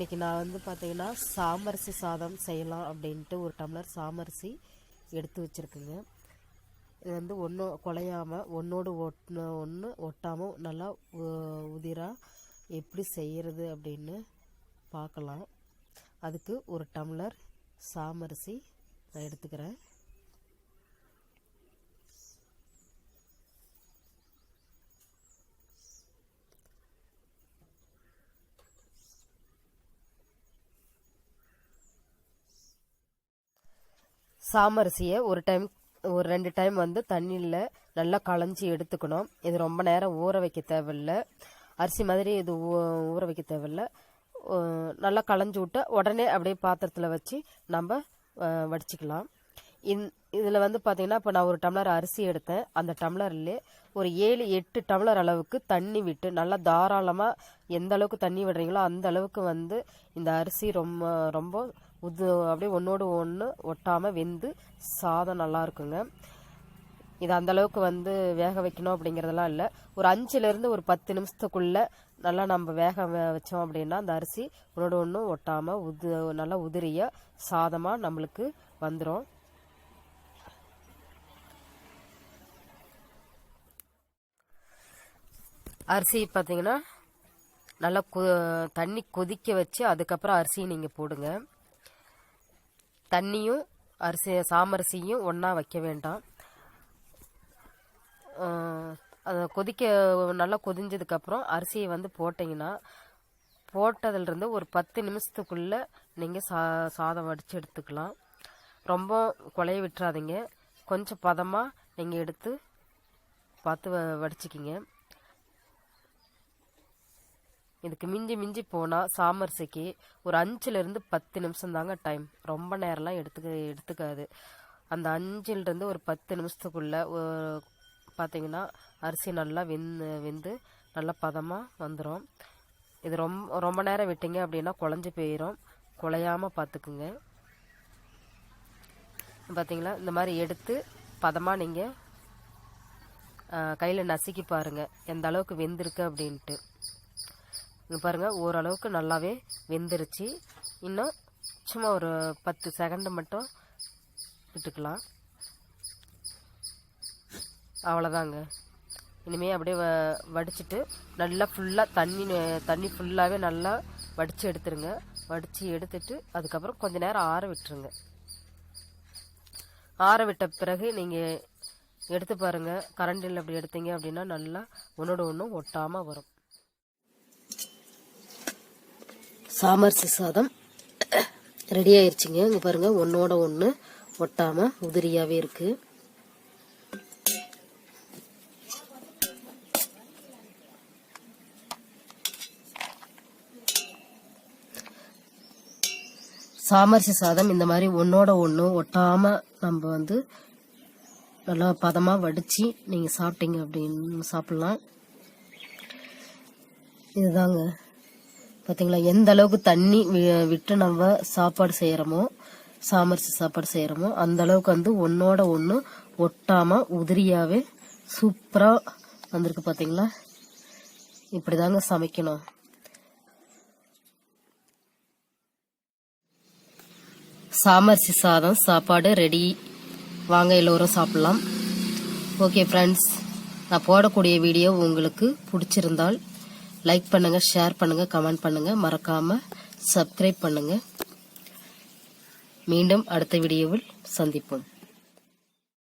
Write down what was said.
இன்றைக்கி நான் வந்து பார்த்தீங்கன்னா சாமரிசி சாதம் செய்யலாம் அப்படின்ட்டு ஒரு டம்ளர் சாமரிசி எடுத்து வச்சுருக்குங்க. இது வந்து ஒன்றும் குலையாமல் ஒன்றோடு ஒட்டின ஒன்று ஒட்டாமல் நல்லா உ- உதிரா எப்படி செய்கிறது அப்படின்னு பார்க்கலாம் அதுக்கு ஒரு டம்ளர் சாமரிசி நான் எடுத்துக்கிறேன். சாமரிசியை ஒரு டைம் ஒரு ரெண்டு டைம் வந்து தண்ணியில் நல்லா களைஞ்சி எடுத்துக்கணும். இது ரொம்ப நேரம் ஊற வைக்க தேவையில்ல. அரிசி மாதிரி இது ஊ- ஊற வைக்க தேவையில்ல. நல்லா களைஞ்சி விட்டு உடனே அப்படியே பாத்திரத்தில் வச்சு நம்ம அஹ், வடிச்சுக்கலாம். இந் இதில் வந்து பார்த்தீங்கன்னா இப்போ நான் ஒரு டம்ளர் அரிசி எடுத்தேன். அந்த டம்ளர்லே ஒரு ஏழு எட்டு டம்ளர் அளவுக்கு தண்ணி விட்டு நல்லா தாராளமாக எந்த அளவுக்கு தண்ணி விடுறீங்களோ அந்த அளவுக்கு வந்து இந்த அரிசி ரொம்ப ரொம்ப உது அப்படியே ஒன்றோடு ஒன்று ஒட்டாமல் வெந்து சாதம் நல்லா இருக்குங்க இது அந்தளவுக்கு வந்து வேக வைக்கணும் அப்படிங்கிறதெல்லாம் இல்லை. ஒரு அஞ்சுலேருந்து ஒரு பத்து நிமிஷத்துக்குள்ளே நல்லா நம்ம வேக வ- வச்சோம் அப்படின்னா அந்த அரிசி ஒன்றோடு ஒன்று ஒட்டாமல் உது நல்லா உதிரிய சாதமாக நம்மளுக்கு வந்துடும் அரிசி பார்த்தீங்கன்னா நல்லா கொ தண்ணி கொதிக்க வச்சு அதுக்கப்புறம் அரிசியை நீங்கள் போடுங்க. தண்ணியும் அரிசி சாமரிசியும் ஒன்றா வைக்க வேண்டாம். அதை கொதிக்க நல்லா கொதிஞ்சதுக்கப்புறம் அரிசியை வந்து போட்டிங்கன்னா போட்டதுலேருந்து ஒரு பத்து நிமிஷத்துக்குள்ளே நீங்கள் சா சாதம் வடித்து எடுத்துக்கலாம். ரொம்ப குழைய விட்டுறாதீங்க. கொஞ்சம் பதமாக நீங்கள் எடுத்து பார்த்து வ- இதுக்கு மிஞ்சி மிஞ்சி போனால் சாமரிசிக்கு ஒரு அஞ்சுலேருந்து பத்து நிமிஷம் தாங்க டைம் ரொம்ப நேரம்லாம் எடுத்துக்க எடுத்துக்காது. அந்த அஞ்சுலேருந்து ஒரு பத்து நிமிஷத்துக்குள்ளே பார்த்தீங்கன்னா அரிசி நல்லா வெந்து வெந்து நல்லா பதமாக வந்துடும் இது ரொம்ப ரொம்ப நேரம் விட்டீங்க அப்படின்னா குழஞ்சி போயிடும் குழையாமல் பார்த்துக்குங்க பார்த்தீங்களா இந்த மாதிரி எடுத்து பதமாக நீங்கள் கையில் நசுக்கி பாருங்கள் எந்த அளவுக்கு வெந்திருக்கு அப்படின்ட்டு. இங்கே பாருங்கள் ஓரளவுக்கு நல்லாவே வெந்துருச்சு. இன்னும் சும்மா ஒரு பத்து செகண்டு மட்டும் விட்டுக்கலாம். அவ்வளோதாங்க இனிமேல் அப்படியே வ வடிச்சிட்டு நல்லா ஃபுல்லாக தண்ணி தண்ணி ஃபுல்லாகவே நல்லா வடித்து எடுத்துருங்க. வடித்து எடுத்துட்டு அதுக்கப்புறம் கொஞ்ச நேரம் ஆற விட்டுருங்க. ஆற விட்ட பிறகு நீங்கள் எடுத்து பாருங்கள் கரண்டில் அப்படி எடுத்தீங்க அப்படின்னா நல்லா ஒன்றோட ஒன்றும் ஒட்டாமல் வரும். சாமரிசி சாதம் ரெடி ஆயிடுச்சுங்க இங்கே பாருங்கள் ஒன்றோட ஒன்று ஒட்டாமல் உதிரியாகவே இருக்குது சாமரிசி சாதம் இந்த மாதிரி ஒன்றோட ஒன்று ஒட்டாமல் நம்ம வந்து நல்லா பதமாக வடித்து நீங்கள் சாப்பிட்டீங்க அப்படின்னு சாப்பிட்லாம். இதுதாங்க. பார்த்தீங்களா எந்த அளவுக்கு தண்ணி வி- விட்டு நம்ம சாப்பாடு செய்கிறோமோ சாமரிசி சாப்பாடு செய்கிறோமோ அந்த அளவுக்கு வந்து ஒன்றோட ஒன்று ஒட்டாமல் உதிரியாகவே சூப்பராக வந்திருக்கு பார்த்தீங்களா இப்படி தாங்க சமைக்கணும். சாமரிசி சாதம் சாப்பாடு ரெடி. வாங்க எல்லோரும் சாப்பிட்லாம். ஓகே ஃப்ரெண்ட்ஸ் நான் போடக்கூடிய வீடியோ உங்களுக்கு பிடிச்சிருந்தால் லைக் பண்ணுங்க ஷேர் பண்ணுங்க கமெண்ட் பண்ணுங்க. மறக்காம சப்ஸ்கிரைப் பண்ணுங்க. மீண்டும் அடுத்த வீடியோவில் சந்திப்போம்.